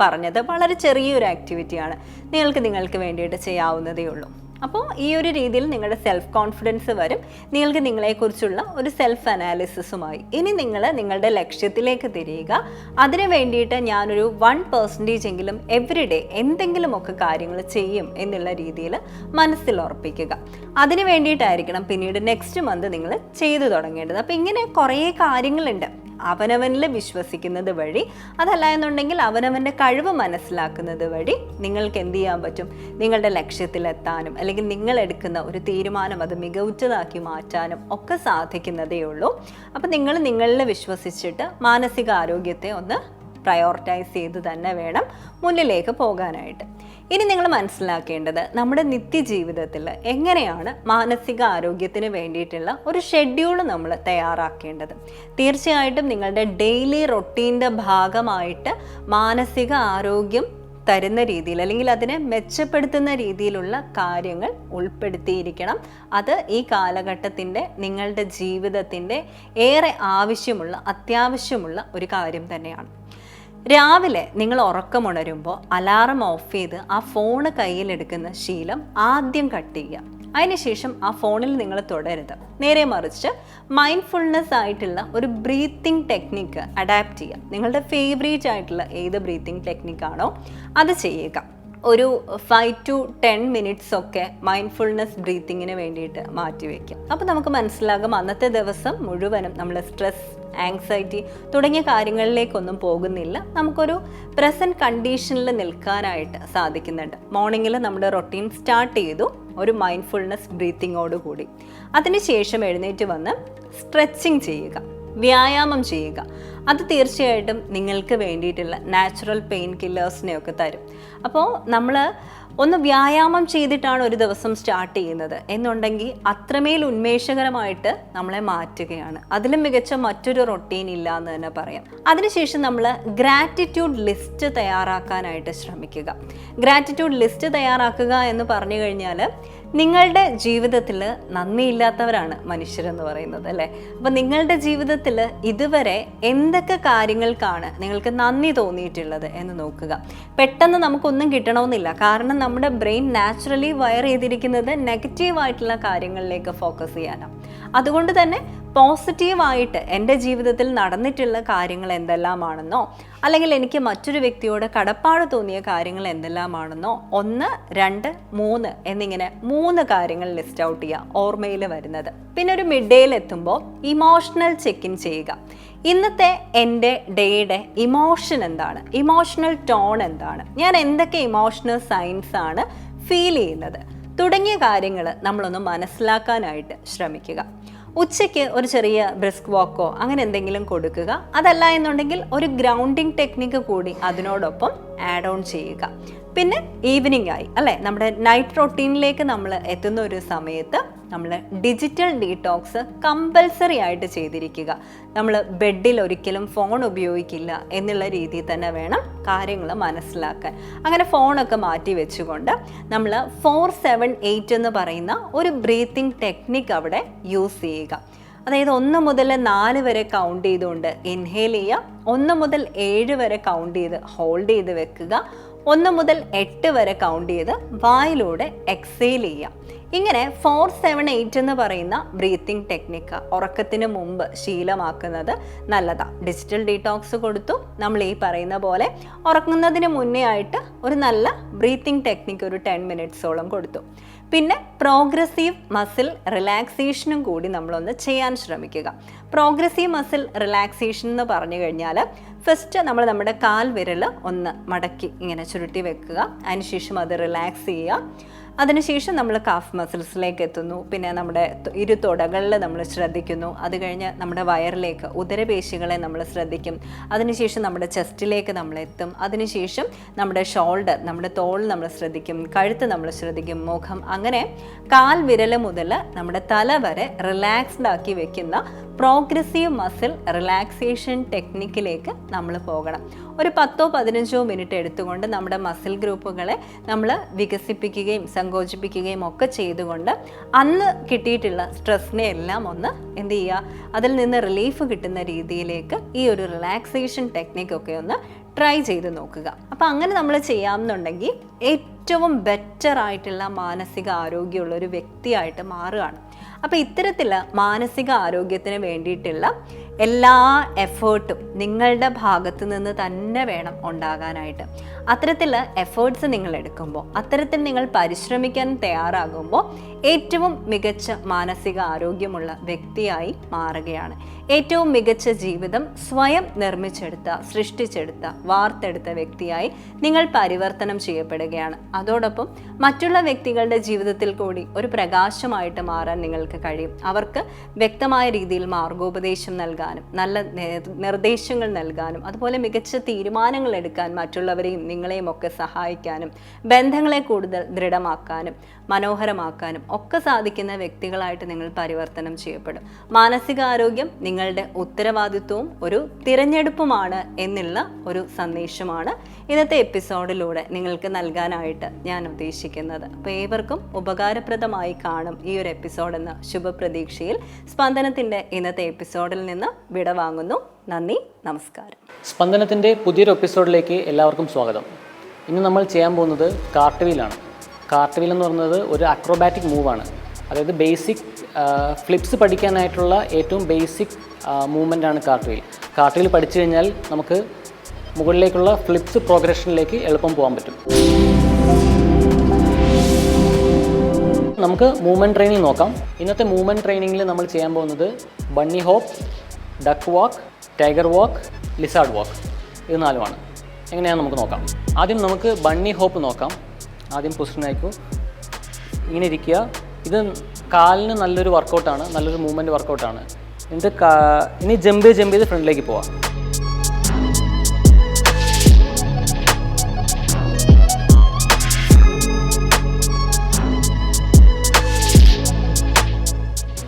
പറഞ്ഞത്. വളരെ ചെറിയൊരു ആക്ടിവിറ്റിയാണ് നിങ്ങൾക്ക് നിങ്ങൾക്ക് വേണ്ടിയിട്ട് ചെയ്യാവുന്നതേ ഉള്ളൂ. അപ്പോൾ ഈ ഒരു രീതിയിൽ നിങ്ങളുടെ സെൽഫ് കോൺഫിഡൻസ് വരും. നിങ്ങൾക്ക് നിങ്ങളെക്കുറിച്ചുള്ള ഒരു സെൽഫ് അനാലിസിസുമായി ഇനി നിങ്ങൾ നിങ്ങളുടെ ലക്ഷ്യത്തിലേക്ക് തിരിയുക. അതിനു വേണ്ടിയിട്ട് ഞാനൊരു വൺ പെർസെന്റേജ് എങ്കിലും എവറി ഡേ എന്തെങ്കിലുമൊക്കെ കാര്യങ്ങൾ ചെയ്യും എന്നുള്ള രീതിയിൽ മനസ്സിൽ ഉറപ്പിക്കുക. അതിനു വേണ്ടിയിട്ടായിരിക്കണം പിന്നീട് നെക്സ്റ്റ് മന്ത് നിങ്ങൾ ചെയ്തു തുടങ്ങേണ്ടത്. അപ്പോൾ ഇങ്ങനെ കുറേ കാര്യങ്ങളുണ്ട്. അവനവനിൽ വിശ്വസിക്കുന്നത് വഴി അതല്ല എന്നുണ്ടെങ്കിൽ അവനവന്റെ കഴിവ് മനസ്സിലാക്കുന്നത് വഴി നിങ്ങൾക്ക് എന്ത് ചെയ്യാൻ പറ്റും? നിങ്ങളുടെ ലക്ഷ്യത്തിലെത്താനും അല്ലെങ്കിൽ നിങ്ങൾ എടുക്കുന്ന ഒരു തീരുമാനം അത് മികവുറ്റതാക്കി മാറ്റാനും ഒക്കെ സാധിക്കുന്നതേ ഉള്ളൂ. അപ്പം നിങ്ങൾ നിങ്ങളിൽ വിശ്വസിച്ചിട്ട് മാനസിക ആരോഗ്യത്തെ ഒന്ന് പ്രയോറിറ്റൈസ് ചെയ്ത് തന്നെ വേണം മുന്നിലേക്ക് പോകാനായിട്ട്. ഇനി നിങ്ങൾ മനസ്സിലാക്കേണ്ടത് നമ്മുടെ നിത്യജീവിതത്തിൽ എങ്ങനെയാണ് മാനസിക ആരോഗ്യത്തിന് വേണ്ടിയിട്ടുള്ള ഒരു ഷെഡ്യൂൾ നമ്മൾ തയ്യാറാക്കേണ്ടത്. തീർച്ചയായിട്ടും നിങ്ങളുടെ ഡെയിലി റൊട്ടീന്റെ ഭാഗമായിട്ട് മാനസിക ആരോഗ്യം തരുന്ന രീതിയിൽ അല്ലെങ്കിൽ അതിനെ മെച്ചപ്പെടുത്തുന്ന രീതിയിലുള്ള കാര്യങ്ങൾ ഉൾപ്പെടുത്തിയിരിക്കണം. അത് ഈ കാലഘട്ടത്തിന്റെ നിങ്ങളുടെ ജീവിതത്തിന്റെ ഏറെ ആവശ്യമുള്ള അത്യാവശ്യമുള്ള ഒരു കാര്യം തന്നെയാണ്. രാവിലെ നിങ്ങൾ ഉറക്കമുണരുമ്പോൾ അലാറം ഓഫ് ചെയ്ത് ആ ഫോണ് കയ്യിലെടുക്കുന്ന ശീലം ആദ്യം കട്ട് ചെയ്യുക. അതിനുശേഷം ആ ഫോണിൽ നിങ്ങൾ തുടരുത്. നേരെ മറിച്ച് മൈൻഡ്ഫുൾനെസ് ആയിട്ടുള്ള ഒരു ബ്രീത്തിങ് ടെക്നിക്ക് അഡാപ്റ്റ് ചെയ്യുക. നിങ്ങളുടെ ഫേവറേറ്റ് ആയിട്ടുള്ള ഏത് ബ്രീത്തിങ് ടെക്നിക്കാണോ അത് ചെയ്യുക. ഒരു ഫൈവ് ടു ടെൻ മിനിറ്റ്സ് ഒക്കെ മൈൻഡ്ഫുൾനെസ് ബ്രീത്തിങ്ങിന് വേണ്ടിയിട്ട് മാറ്റിവെക്കാം അപ്പോൾ നമുക്ക് മനസ്സിലാകും അന്നത്തെ ദിവസം മുഴുവനും നമ്മൾ സ്ട്രെസ് ആങ്സൈറ്റി തുടങ്ങിയ കാര്യങ്ങളിലേക്കൊന്നും പോകുന്നില്ല. നമുക്കൊരു പ്രസന്റ് കണ്ടീഷനിൽ നിൽക്കാനായിട്ട് സാധിക്കുന്നുണ്ട്. മോർണിംഗിൽ നമ്മുടെ റൊട്ടീൻ സ്റ്റാർട്ട് ചെയ്തു ഒരു മൈൻഡ്ഫുൾനെസ് ബ്രീത്തിങ്ങോട് കൂടി. അതിനുശേഷം എഴുന്നേറ്റ് വന്ന് സ്ട്രെച്ചിങ് ചെയ്യുക. വ്യായാമം ചെയ്യുക. അത് തീർച്ചയായിട്ടും നിങ്ങൾക്ക് വേണ്ടിയിട്ടുള്ള നാച്ചുറൽ പെയിൻ കില്ലേഴ്സിനെയൊക്കെ തരും. അപ്പോൾ നമ്മൾ ഒന്ന് വ്യായാമം ചെയ്തിട്ടാണ് ഒരു ദിവസം സ്റ്റാർട്ട് ചെയ്യുന്നത്. എന്നുണ്ടെങ്കിൽ അത്രമേൽ ഉന്മേഷകരമായിട്ട് നമ്മളെ മാറ്റുകയാണ്. അതിലും മികച്ച മറ്റൊരു റൊട്ടീൻ ഇല്ല എന്ന് തന്നെ പറയാം. അതിനുശേഷം നമ്മൾ ഗ്രാറ്റിറ്റ്യൂഡ് ലിസ്റ്റ് തയ്യാറാക്കാനായിട്ട് ശ്രമിക്കുക. ഗ്രാറ്റിറ്റ്യൂഡ് ലിസ്റ്റ് തയ്യാറാക്കുക എന്ന് പറഞ്ഞു കഴിഞ്ഞാൽ നിങ്ങളുടെ ജീവിതത്തിൽ നന്ദിയില്ലാത്തവരാണ് മനുഷ്യരെന്ന് പറയുന്നത് അല്ലേ? അപ്പം നിങ്ങളുടെ ജീവിതത്തിൽ ഇതുവരെ എന്തൊക്കെ കാര്യങ്ങൾക്കാണ് നിങ്ങൾക്ക് നന്ദി തോന്നിയിട്ടുള്ളത് എന്ന് നോക്കുക. പെട്ടെന്ന് നമുക്കൊന്നും കിട്ടണമെന്നില്ല. കാരണം നമ്മുടെ ബ്രെയിൻ നാച്ചുറലി വയർ ചെയ്തിരിക്കുന്നത് നെഗറ്റീവായിട്ടുള്ള കാര്യങ്ങളിലേക്ക് ഫോക്കസ് ചെയ്യാനാണ്. അതുകൊണ്ട് തന്നെ പോസിറ്റീവായിട്ട് എന്റെ ജീവിതത്തിൽ നടന്നിട്ടുള്ള കാര്യങ്ങൾ എന്തെല്ലാമാണെന്നോ അല്ലെങ്കിൽ എനിക്ക് മറ്റൊരു വ്യക്തിയോട് കടപ്പാട് തോന്നിയ കാര്യങ്ങൾ എന്തെല്ലാമാണെന്നോ ഒന്ന് രണ്ട് മൂന്ന് എന്നിങ്ങനെ മൂന്ന് കാര്യങ്ങൾ ലിസ്റ്റ് ഔട്ട് ചെയ്യുക ഓർമ്മയിൽ വരുന്നത്. പിന്നെ ഒരു മിഡ് ഡേയിൽ എത്തുമ്പോൾ ഇമോഷണൽ ചെക്ക് ഇൻ ചെയ്യുക. ഇന്നത്തെ എന്റെ ഡേയുടെ ഇമോഷൻ എന്താണ്? ഇമോഷണൽ ടോൺ എന്താണ്? ഞാൻ എന്തൊക്കെ ഇമോഷണൽ സൈൻസ് ആണ് ഫീൽ ചെയ്യുന്നത്? തുടങ്ങിയ കാര്യങ്ങൾ നമ്മളൊന്ന് മനസ്സിലാക്കാനായിട്ട് ശ്രമിക്കുക. ഉച്ചയ്ക്ക് ഒരു ചെറിയ ബ്രിസ്ക് വാക്കോ അങ്ങനെ എന്തെങ്കിലും കൊടുക്കുക. അതല്ല എന്നുണ്ടെങ്കിൽ ഒരു ഗ്രൗണ്ടിങ് ടെക്നിക്ക് കൂടി അതിനോടൊപ്പം ആഡ് ഓൺ ചെയ്യുക. പിന്നെ ഈവനിങ് ആയി അല്ലേ? നമ്മുടെ നൈറ്റ് റൊട്ടീനിലേക്ക് നമ്മൾ എത്തുന്ന ഒരു സമയത്ത് നമ്മൾ ഡിജിറ്റൽ ഡീടോക്സ് കമ്പൽസറി ആയിട്ട് ചെയ്തിരിക്കുക. നമ്മൾ ബെഡിൽ ഒരിക്കലും ഫോൺ ഉപയോഗിക്കില്ല എന്നുള്ള രീതിയിൽ തന്നെ വേണം കാര്യങ്ങൾ മനസ്സിലാക്കാൻ. അങ്ങനെ ഫോണൊക്കെ മാറ്റി വെച്ചുകൊണ്ട് നമ്മൾ ഫോർ സെവൻ എയ്റ്റ് എന്ന് പറയുന്ന ഒരു ബ്രീത്തിങ് ടെക്നിക്ക് അവിടെ യൂസ് ചെയ്യുക. അതായത് ഒന്ന് മുതൽ നാല് വരെ കൗണ്ട് ചെയ്തുകൊണ്ട് ഇൻഹേൽ ചെയ്യുക. ഒന്ന് മുതൽ ഏഴ് വരെ കൗണ്ട് ചെയ്ത് ഹോൾഡ് ചെയ്ത് വെക്കുക. ഒന്ന് മുതൽ എട്ട് വരെ കൗണ്ട് ചെയ്ത് വായിലൂടെ എക്സെയിൽ ചെയ്യുക. ഇങ്ങനെ ഫോർ സെവൻ എയ്റ്റ് എന്ന് പറയുന്ന ബ്രീത്തിങ് ടെക്നിക്ക് ഉറക്കത്തിന് മുമ്പ് ശീലമാക്കുന്നത് നല്ലതാണ് ഡിജിറ്റൽ ഡീടോക്സ് കൊടുത്തു. നമ്മൾ ഈ പറയുന്ന പോലെ ഉറങ്ങുന്നതിന് മുന്നേ ആയിട്ട് ഒരു നല്ല ബ്രീത്തിങ് ടെക്നിക്ക് ഒരു ടെൻ മിനിറ്റ്സോളം കൊടുത്തു. പിന്നെ പ്രോഗ്രസീവ് മസിൽ റിലാക്സേഷനും കൂടി നമ്മളൊന്ന് ചെയ്യാൻ ശ്രമിക്കുക. പ്രോഗ്രസീവ് മസിൽ റിലാക്സേഷൻ എന്ന് പറഞ്ഞു കഴിഞ്ഞാൽ ഫസ്റ്റ് നമ്മൾ നമ്മുടെ കാൽ വിരൽ ഒന്ന് മടക്കി ഇങ്ങനെ ചുരുട്ടി വെക്കുക. അതിനുശേഷം അത് റിലാക്സ് ചെയ്യുക. അതിനുശേഷം നമ്മൾ കാഫ് മസിൽസിലേക്ക് എത്തുന്നു പിന്നെ നമ്മുടെ ഇരു തുടകളിൽ നമ്മൾ ശ്രദ്ധിക്കുന്നു. അത് കഴിഞ്ഞ് നമ്മുടെ വയറിലേക്ക് ഉദരപേശികളെ നമ്മൾ ശ്രദ്ധിക്കും. അതിനുശേഷം നമ്മുടെ ചെസ്റ്റിലേക്ക് നമ്മൾ എത്തും. അതിനുശേഷം നമ്മുടെ ഷോൾഡർ നമ്മുടെ തോൾ നമ്മൾ ശ്രദ്ധിക്കും. കഴുത്ത് നമ്മൾ ശ്രദ്ധിക്കും. മുഖം. അങ്ങനെ കാൽ വിരൽ മുതൽ നമ്മുടെ തല വരെ റിലാക്സ്ഡ് ആക്കി വെക്കുന്ന പ്രോഗ്രസീവ് മസിൽ റിലാക്സേഷൻ ടെക്നിക്കിലേക്ക് നമ്മൾ പോകണം. ഒരു പത്തോ പതിനഞ്ചോ മിനിറ്റ് എടുത്തുകൊണ്ട് നമ്മുടെ മസിൽ ഗ്രൂപ്പുകളെ നമ്മൾ വികസിപ്പിക്കുകയും സങ്കോചിപ്പിക്കുകയും ഒക്കെ ചെയ്തുകൊണ്ട് അന്ന് കിട്ടിയിട്ടുള്ള സ്ട്രെസ്സിനെ എല്ലാം ഒന്ന് എന്ത് ചെയ്യുക അതിൽ നിന്ന് റിലീഫ് കിട്ടുന്ന രീതിയിലേക്ക് ഈ ഒരു റിലാക്സേഷൻ ടെക്നിക്കൊക്കെ ഒന്ന് ട്രൈ ചെയ്ത് നോക്കുക. അപ്പോൾ അങ്ങനെ നമ്മൾ ചെയ്യാമെന്നുണ്ടെങ്കിൽ ഏറ്റവും ബെറ്റർ ആയിട്ടുള്ള മാനസിക ആരോഗ്യമുള്ള ഒരു വ്യക്തിയായിട്ട് മാറുകയാണ്. അപ്പോൾ ഇത്തരത്തിൽ മാനസിക ആരോഗ്യത്തിന് വേണ്ടിയിട്ടുള്ള എല്ലാ എഫേർട്ടും നിങ്ങളുടെ ഭാഗത്തു നിന്ന് തന്നെ വേണം ഉണ്ടാകാനായിട്ട്. അത്തരത്തിൽ എഫേർട്സ് നിങ്ങൾ എടുക്കുമ്പോൾ അത്തരത്തിൽ നിങ്ങൾ പരിശ്രമിക്കാൻ തയ്യാറാകുമ്പോൾ ഏറ്റവും മികച്ച മാനസിക ആരോഗ്യമുള്ള വ്യക്തിയായി മാറുകയാണ്. ഏറ്റവും മികച്ച ജീവിതം സ്വയം നിർമ്മിച്ചെടുത്ത സൃഷ്ടിച്ചെടുത്ത വാർത്തെടുത്ത വ്യക്തിയായി നിങ്ങൾ പരിവർത്തനം ചെയ്യപ്പെടുകയാണ്. അതോടൊപ്പം മറ്റുള്ള വ്യക്തികളുടെ ജീവിതത്തിൽ കൂടി ഒരു പ്രകാശമായിട്ട് മാറാൻ നിങ്ങൾക്ക് കഴിയും. അവർക്ക് വ്യക്തമായ രീതിയിൽ മാർഗോപദേശം നൽകാനും നല്ല നിർദ്ദേശങ്ങൾ നൽകാനും അതുപോലെ മികച്ച തീരുമാനങ്ങൾ എടുക്കാൻ മറ്റുള്ളവരെയും നിങ്ങളെയും ഒക്കെ സഹായിക്കാനും ബന്ധങ്ങളെ കൂടുതൽ ദൃഢമാക്കാനും മനോഹരമാക്കാനും ഒക്കെ സാധിക്കുന്ന വ്യക്തികളായിട്ട് നിങ്ങൾ പരിവർത്തനം ചെയ്യപ്പെടും. മാനസികാരോഗ്യം നിങ്ങളുടെ ഉത്തരവാദിത്വവും ഒരു തിരഞ്ഞെടുപ്പുമാണ് എന്നുള്ള ഒരു സന്ദേശമാണ് ഇന്നത്തെ എപ്പിസോഡിലൂടെ നിങ്ങൾക്ക് നൽകാനായിട്ട് ഞാൻ ഉദ്ദേശിക്കുന്നത്. അപ്പോൾ ഏവർക്കും ഉപകാരപ്രദമായി കാണും ഈ ഒരു എപ്പിസോഡ് എന്ന ശുഭപ്രതീക്ഷയിൽ. സ്പന്ദനത്തിന്റെ ഇന്നത്തെ എപ്പിസോഡിൽ നിന്ന് വിടവാങ്ങുന്നു. നന്ദി നമസ്കാരം. സ്പന്ദനത്തിന്റെ പുതിയൊരു എപ്പിസോഡിലേക്ക് എല്ലാവർക്കും സ്വാഗതം. ഇന്ന് നമ്മൾ ചെയ്യാൻ പോകുന്നത് കാർട്ടുവീലാണ്. കാർട്ടുവീൽ എന്ന് പറയുന്നത് ഒരു അക്രോബാറ്റിക് മൂവാണ് അതായത് ബേസിക് ഫ്ലിപ്സ് പഠിക്കാനായിട്ടുള്ള ഏറ്റവും ബേസിക് മൂവ്മെന്റ് ആണ് കാർട്ടുവീൽ. കാർട്ടുവീൽ പഠിച്ചു കഴിഞ്ഞാൽ നമുക്ക് മുകളിലേക്കുള്ള ഫ്ലിപ്സ് പ്രോഗ്രഷനിലേക്ക് എളുപ്പം പോകാൻ പറ്റും. നമുക്ക് മൂവ്മെന്റ് ട്രെയിനിങ് നോക്കാം. ഇന്നത്തെ മൂവ്മെന്റ് ട്രെയിനിങ്ങിൽ നമ്മൾ ചെയ്യാൻ പോകുന്നത് bunny hop duck walk tiger walk lizard walk ഇത് നാലുമാണ്. എങ്ങനെയാണ് നമുക്ക് നോക്കാം. ആദ്യം നമുക്ക് ബണ്ണി ഹോപ്പ് നോക്കാം. ആദ്യം പൊസിഷൻ അയക്കൂ. ഇങ്ങനെ ഇരിക്കുക. ഇത് കാലിന് നല്ലൊരു വർക്കൗട്ടാണ് നല്ലൊരു മൂവ്മെന്റ് വർക്കൗട്ടാണ് എന്നിട്ട് ഇനി ജമ്പ് ചെയ്ത് ജമ്പ് ചെയ്ത് ഫ്രണ്ടിലേക്ക് പോവാം.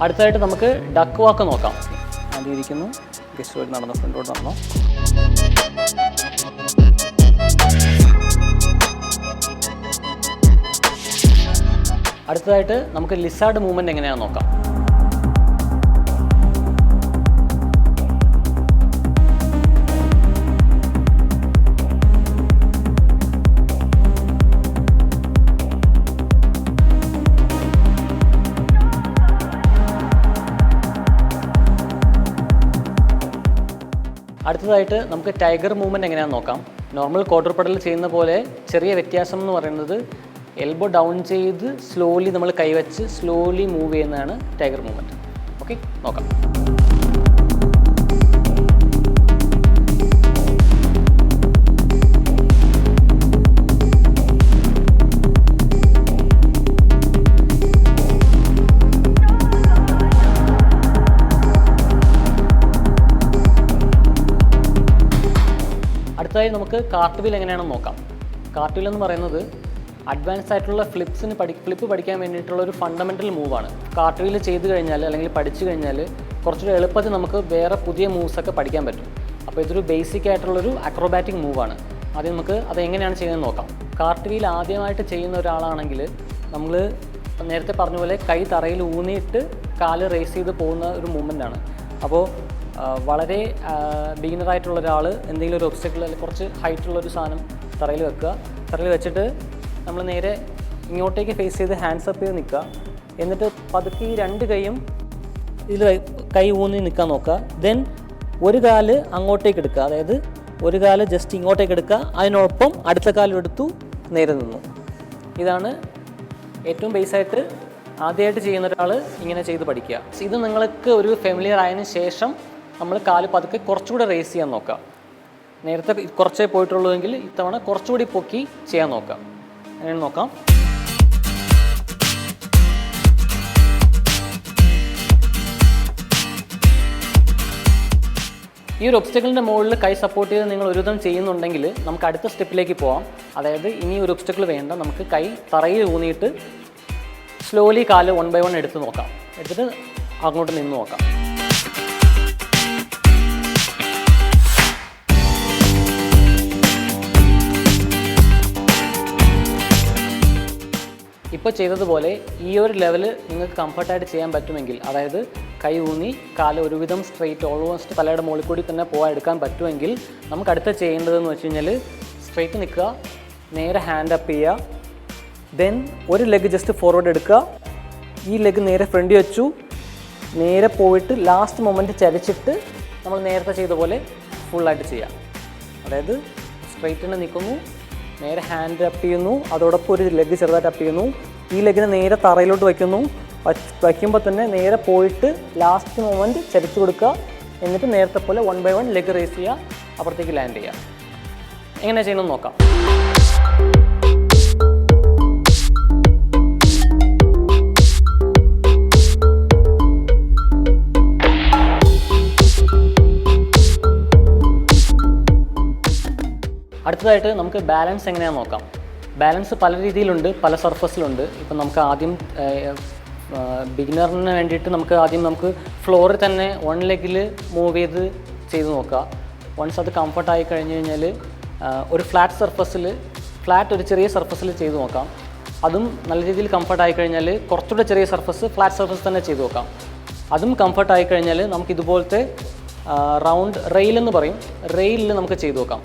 അടുത്തതായിട്ട് നമുക്ക് ഡക്ക് വാക്ക് നോക്കാം. ആദ്യം ഇരിക്കുന്നു. ഗസ്റ്റ് വഴി നടന്നു ഫ്രണ്ടോട്ട് നടന്നു. അടുത്തതായിട്ട് നമുക്ക് ലിസാർഡ് മൂവ്മെന്റ് എങ്ങനെയാണെന്ന് നോക്കാം. അടുത്തതായിട്ട് നമുക്ക് ടൈഗർ മൂവ്മെന്റ് എങ്ങനെയാണെന്ന് നോക്കാം. നോർമൽ ക്വാർട്ടർ പടൽ ചെയ്യുന്ന പോലെ ചെറിയ വ്യത്യാസം എന്ന് പറയുന്നത് എൽബോ ഡൗൺ ചെയ്ത് സ്ലോലി നമ്മൾ കൈവച്ച് സ്ലോലി മൂവ് ചെയ്യുന്നതാണ് ടൈഗർ മൂവ്മെന്റ് ഓക്കെ നോക്കാം. അടുത്തതായി നമുക്ക് കാർട്ട് വീൽ എങ്ങനെയാണെന്ന് നോക്കാം. കാർട്ട് വീൽ എന്ന് പറയുന്നത് അഡ്വാൻസ് ആയിട്ടുള്ള ഫ്ലിപ്സിന് പഠി ഫ്ലിപ്പ് പഠിക്കാൻ വേണ്ടിയിട്ടുള്ള ഒരു ഫണ്ടമെന്റൽ മൂവാണ് കാർട്ട് വീൽ ചെയ്ത് കഴിഞ്ഞാൽ അല്ലെങ്കിൽ പഠിച്ചു കഴിഞ്ഞാൽ കുറച്ചുകൂടി എളുപ്പത്തിൽ നമുക്ക് വേറെ പുതിയ മൂവ്സൊക്കെ പഠിക്കാൻ പറ്റും. അപ്പോൾ ഇതൊരു ബേസിക് ആയിട്ടുള്ളൊരു അക്രോബാറ്റിക് മൂവാണ് ആദ്യം നമുക്ക് അത് എങ്ങനെയാണ് ചെയ്യുന്നത് നോക്കാം. കാർട്ട് വീൽ ആദ്യമായിട്ട് ചെയ്യുന്ന ഒരാളാണെങ്കിൽ നമ്മൾ നേരത്തെ പറഞ്ഞ പോലെ കൈ തറയിൽ ഊന്നിയിട്ട് കാൽ റേസ് ചെയ്ത് പോകുന്ന ഒരു മൂവ്മെന്റ് ആണ്. അപ്പോൾ വളരെ ബിഗിനറായിട്ടുള്ള ഒരാൾ എന്തെങ്കിലും ഒരു ഒബ്സ്റ്റക്കിൾ അല്ലെങ്കിൽ കുറച്ച് ഹൈറ്റുള്ള ഒരു സാധനം തറയിൽ വെക്കുക. തറയിൽ വെച്ചിട്ട് നമ്മൾ നേരെ ഇങ്ങോട്ടേക്ക് ഫേസ് ചെയ്ത് ഹാൻഡ്സ് അപ്പ് ചെയ്ത് നിൽക്കുക. എന്നിട്ട് പതുക്കെ ഈ രണ്ട് കൈയും ഇതിൽ കൈ ഊന്നി നിൽക്കാൻ നോക്കുക. ദെൻ ഒരു കാൽ അങ്ങോട്ടേക്ക് എടുക്കുക. അതായത് ഒരു കാൽ ജസ്റ്റ് ഇങ്ങോട്ടേക്ക് എടുക്കുക. അതിനൊപ്പം അടുത്ത കാലം എടുത്തു നേരെ നിന്നു. ഇതാണ് ഏറ്റവും ബേസായിട്ട് ആദ്യമായിട്ട് ചെയ്യുന്ന ഒരാൾ ഇങ്ങനെ ചെയ്ത് പഠിക്കുക. ഇത് നിങ്ങൾക്ക് ഒരു ഫെമിലിയർ ആയതിനു ശേഷം നമ്മൾ കാൽ പതുക്കെ കുറച്ചുകൂടി റേസ് ചെയ്യാൻ നോക്കാം. നേരത്തെ കുറച്ചേ പോയിട്ടുള്ളൂവെങ്കിൽ ഇത്തവണ കുറച്ചുകൂടി പൊക്കി ചെയ്യാൻ നോക്കാം. അങ്ങനെ നോക്കാം? ഈ ഒരു ഒബ്സ്റ്റക്കിളിന്റെ മുകളിൽ കൈ സപ്പോർട്ട് ചെയ്ത് നിങ്ങൾ ഒരുവിധം ചെയ്യുന്നുണ്ടെങ്കിൽ നമുക്ക് അടുത്ത സ്റ്റെപ്പിലേക്ക് പോകാം അതായത് ഇനി ഒരു ഒബ്സ്റ്റക്കിൾ വേണ്ട. നമുക്ക് കൈ തറയിൽ ഊന്നിയിട്ട് സ്ലോലി കാൽ വൺ ബൈ വൺ എടുത്ത് നോക്കാം. എടുത്തിട്ട് അങ്ങോട്ട് നിന്ന് നോക്കാം. ഇപ്പോൾ ചെയ്തതുപോലെ ഈ ഒരു ലെവൽ നിങ്ങൾക്ക് കംഫർട്ടായിട്ട് ചെയ്യാൻ പറ്റുമെങ്കിൽ അതായത് കൈ ഊന്നി കാൽ ഒരുവിധം സ്ട്രെയിറ്റ് ഓൾമോസ്റ്റ് തലയുടെ മുകളിൽ കൂടി തന്നെ പോകാൻ എടുക്കാൻ പറ്റുമെങ്കിൽ നമുക്ക് അടുത്ത ചെയ്യേണ്ടതെന്ന് വെച്ച് കഴിഞ്ഞാൽ സ്ട്രെയിറ്റ് നിൽക്കുക നേരെ ഹാൻഡ് അപ്പ് ചെയ്യുക ദെൻ ഒരു ലെഗ് ജസ്റ്റ് ഫോർവേഡ് എടുക്കുക. ഈ ലെഗ് നേരെ ഫ്രണ്ടിൽ വെച്ചു. നേരെ പോയിട്ട് ലാസ്റ്റ് മൊമെന്റ് ചലിച്ചിട്ട് നമ്മൾ നേരത്തെ ചെയ്ത പോലെ ഫുള്ളായിട്ട് ചെയ്യുക. അതായത് സ്ട്രെയിറ്റ് തന്നെ നിൽക്കുന്നു നേരെ ഹാൻഡ് ടപ്പ് ചെയ്യുന്നു. അതോടൊപ്പം ഒരു ലെഗ് ചെറുതായിട്ട് ടപ്പ് ചെയ്യുന്നു. ഈ ലെഗിനെ നേരെ തറയിലോട്ട് വയ്ക്കുന്നു. വയ്ക്കുമ്പോൾ തന്നെ നേരെ പോയിട്ട് ലാസ്റ്റ് മൊമെന്റ് ചരിച്ചു കൊടുക്കുക. എന്നിട്ട് നേരത്തെ പോലെ one by one leg raise ചെയ്യുക. അപ്പുറത്തേക്ക് ലാൻഡ് ചെയ്യുക. എങ്ങനെ ചെയ്യണമെന്ന് നോക്കാം. അടുത്തതായിട്ട് നമുക്ക് ബാലൻസ് എങ്ങനെയാണെന്ന് നോക്കാം. ബാലൻസ് പല രീതിയിലുണ്ട് പല സർഫസിലുണ്ട് ഇപ്പം നമുക്ക് ആദ്യം ബിഗിനറിന് വേണ്ടിയിട്ട് നമുക്ക് ആദ്യം നമുക്ക് ഫ്ലോറിൽ തന്നെ വൺ ലെഗിൽ മൂവ് ചെയ്ത് ചെയ്ത് നോക്കാം വൺസ് അത് കംഫർട്ടായി കഴിഞ്ഞ് കഴിഞ്ഞാൽ ഒരു ഫ്ലാറ്റ് സർഫസിൽ ഫ്ലാറ്റ് ഒരു ചെറിയ സർഫസിൽ ചെയ്ത് നോക്കാം. അതും നല്ല രീതിയിൽ കംഫർട്ടായി കഴിഞ്ഞാൽ കുറച്ചുകൂടെ ചെറിയ സർഫസ് ഫ്ലാറ്റ് സർഫസ് തന്നെ ചെയ്ത് നോക്കാം. അതും കംഫർട്ടായി കഴിഞ്ഞാൽ നമുക്ക് ഇതുപോലത്തെ റൗണ്ട് റെയിൽ എന്ന് പറയും. റെയിലിൽ നമുക്ക് ചെയ്തു നോക്കാം.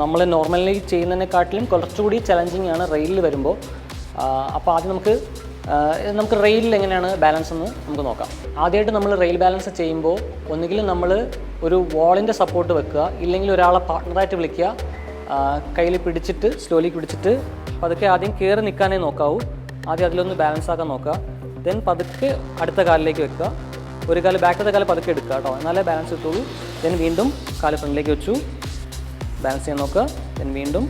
നമ്മൾ നോർമലി ചെയ്യുന്നതിനെക്കാട്ടിലും കുറച്ചുകൂടി ചലഞ്ചിങ് ആണ് റെയിലിൽ വരുമ്പോൾ അപ്പോൾ ആദ്യം നമുക്ക് നമുക്ക് റെയിലിൽ എങ്ങനെയാണ് ബാലൻസ് എന്ന് നമുക്ക് നോക്കാം. ആദ്യമായിട്ട് നമ്മൾ റെയിൽ ബാലൻസ് ചെയ്യുമ്പോൾ ഒന്നുകിൽ നമ്മൾ ഒരു വാളിന്റെ സപ്പോർട്ട് വെക്കുക ഇല്ലെങ്കിൽ ഒരാളെ പാർട്ട്ണറായിട്ട് വിളിക്കുക കയ്യിൽ പിടിച്ചിട്ട് സ്ലോലി പിടിച്ചിട്ട് പതുക്കെ ആദ്യം കയറി നിൽക്കാനേ നോക്കാവൂ. ആദ്യം അതിലൊന്ന് ബാലൻസ് ആക്കാൻ നോക്കുക. ദെൻ പതുക്കെ അടുത്ത കാലിലേക്ക് വെക്കുക. ഒരു കാൽ ബാക്കത്തെ കാൽ പതുക്കെ എടുക്കുക കേട്ടോ എന്നാലേ ബാലൻസ് കിട്ടുള്ളൂ. ദെൻ വീണ്ടും കാൽ ഫ്രണ്ടിലേക്ക് വെച്ചു. ബാലൻസ് ചെയ്യാൻ നോക്കുക. ദെൻ വീണ്ടും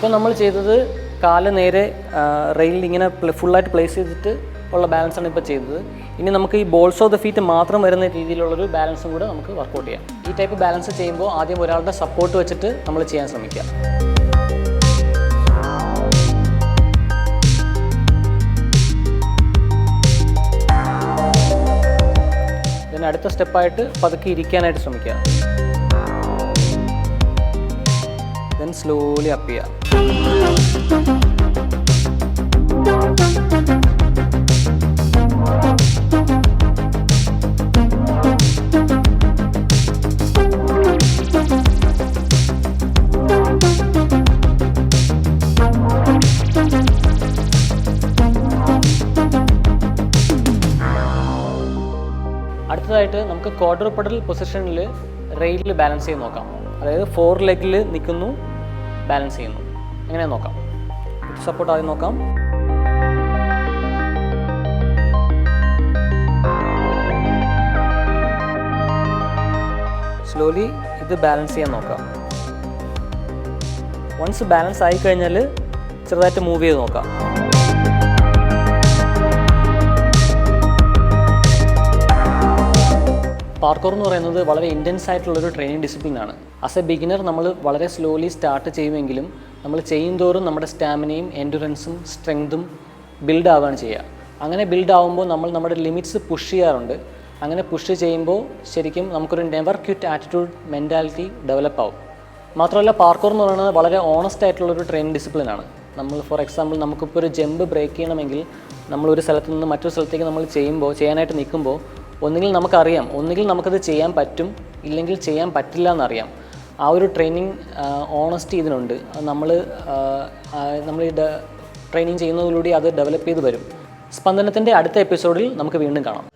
ഇപ്പോൾ നമ്മൾ ചെയ്തത് കാൽ നേരെ റെയിലിൽ ഇങ്ങനെ ഫുള്ളായിട്ട് പ്ലേസ് ചെയ്തിട്ട് ഉള്ള ബാലൻസ് ആണ് ഇപ്പോൾ ചെയ്തത്. ഇനി നമുക്ക് ഈ ബോൾസ് ഓഫ് ദ ഫീറ്റ് മാത്രം വരുന്ന രീതിയിലുള്ളൊരു ബാലൻസും കൂടെ നമുക്ക് വർക്കൗട്ട് ചെയ്യാം. ഈ ടൈപ്പ് ബാലൻസ് ചെയ്യുമ്പോൾ ആദ്യം ഒരാളുടെ സപ്പോർട്ട് വെച്ചിട്ട് നമ്മൾ ചെയ്യാൻ ശ്രമിക്കുക അടുത്ത സ്റ്റെപ്പായിട്ട് പതുക്കെ ഇരിക്കാനായിട്ട് ശ്രമിക്കുക ദെൻ സ്ലോലി അപ്പ് ചെയ്യുക അടുത്തതായിട്ട് നമുക്ക് ക്വാഡ്രപ്പഡൽ പൊസിഷനിൽ റെയിലിൽ ബാലൻസ് ചെയ്ത് നോക്കാം. അതായത് ഫോർ ലെഗിൽ നിൽക്കുന്നു ബാലൻസ് ചെയ്യുന്നു. എങ്ങനെ നോക്കാം? സപ്പോർട്ട് ആദ്യം നോക്കാം. സ്ലോലി ഇത് ബാലൻസ് ചെയ്യാൻ നോക്കാം. വൺസ് ബാലൻസ് ആയി കഴിഞ്ഞാൽ ചെറുതായിട്ട് മൂവ് ചെയ്ത് നോക്കാം. പാർക്കോർ എന്ന് പറയുന്നത് വളരെ ഇന്റൻസ് ആയിട്ടുള്ളൊരു ട്രെയിനിങ് ഡിസിപ്ലിനാണ് ആസ് എ ബിഗിനർ നമ്മൾ വളരെ സ്ലോലി സ്റ്റാർട്ട് ചെയ്യുമെങ്കിലും നമ്മൾ ചെയ്യും തോറും നമ്മുടെ സ്റ്റാമിനയും എൻഡുറൻസും സ്ട്രെങ്തും ബിൽഡ് ആവുകയാണ് ചെയ്യുക. അങ്ങനെ ബിൽഡ് ആവുമ്പോൾ നമ്മൾ നമ്മുടെ ലിമിറ്റ്സ് പുഷ് ചെയ്യാറുണ്ട്. അങ്ങനെ പുഷ് ചെയ്യുമ്പോൾ ശരിക്കും നമുക്കൊരു never quit attitude mentality develop ആവും. മാത്രമല്ല പാർക്കോർ എന്ന് പറയുന്നത് വളരെ ഓണസ്റ്റ് ആയിട്ടുള്ളൊരു ട്രെയിനിങ് ഡിസിപ്ലിനാണ് നമ്മൾ ഫോർ എക്സാമ്പിൾ നമുക്കിപ്പോൾ ഒരു ജമ്പ് ബ്രേക്ക് ചെയ്യണമെങ്കിൽ നമ്മൾ ഒരു സ്ഥലത്ത് നിന്ന് മറ്റൊരു സ്ഥലത്തേക്ക് നമ്മൾ ചെയ്യുമ്പോൾ ചെയ്യാനായിട്ട് നിൽക്കുമ്പോൾ ഒന്നുകിൽ നമുക്കറിയാം ഒന്നുകിൽ നമുക്കത് ചെയ്യാൻ പറ്റും ഇല്ലെങ്കിൽ ചെയ്യാൻ പറ്റില്ല എന്നറിയാം ആ ഒരു ട്രെയിനിങ് ഓണസ്റ്റ് ഇതിനുണ്ട്. നമ്മൾ നമ്മൾ ഈ ട്രെയിനിങ് ചെയ്യുന്നതിലൂടെ അത് ഡെവലപ്പ് ചെയ്ത് വരും. സ്പന്ദനത്തിന്റെ അടുത്ത എപ്പിസോഡിൽ നമുക്ക് വീണ്ടും കാണാം.